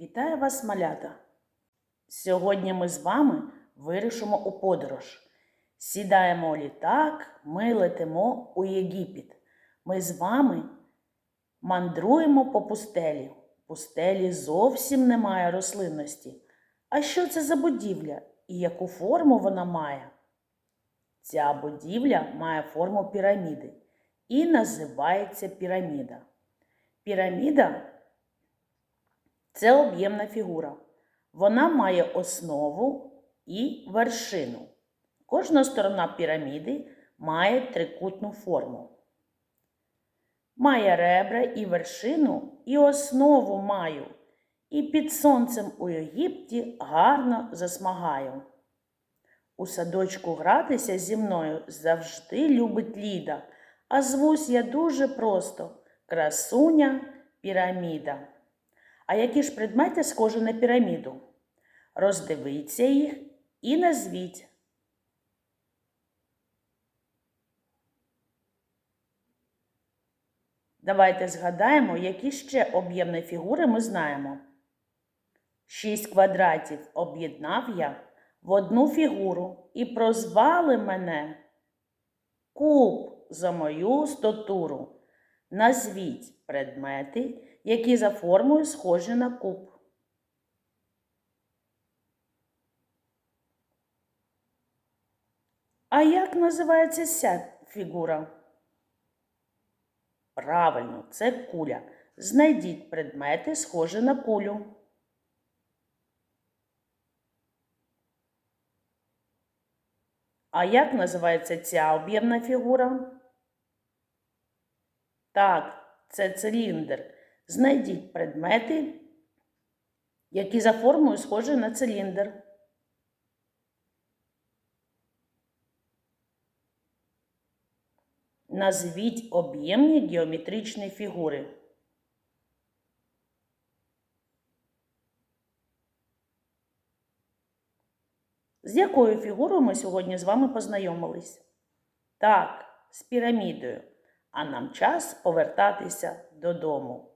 Вітаю вас, малята! Сьогодні ми з вами вирішимо у подорож. Сідаємо у літак, ми летимо у Єгипет. Ми з вами мандруємо по пустелі. Пустелі зовсім немає рослинності. А що це за будівля і яку форму вона має? Ця будівля має форму піраміди і називається піраміда. Піраміда це об'ємна фігура. Вона має основу і вершину. Кожна сторона піраміди має трикутну форму. Має ребра і вершину, і основу маю. І під сонцем у Єгипті гарно засмагаю. У садочку гратися зі мною завжди любить Ліда, а звусь я дуже просто красуня піраміда. А які ж предмети схожі на піраміду? Роздивіться їх і назвіть. Давайте згадаємо, які ще об'ємні фігури ми знаємо. Шість квадратів об'єднав я в одну фігуру і прозвали мене куб за мою стотуру. Назвіть предмети, які за формою схожі на куб. А як називається ця фігура? Правильно, це куля. Знайдіть предмети, схожі на кулю. А як називається ця об'ємна фігура? Так, це циліндр. Знайдіть предмети, які за формою схожі на циліндр. Назвіть об'ємні геометричні фігури. З якою фігурою ми сьогодні з вами познайомились? Так, з пірамідою. А нам час повертатися додому.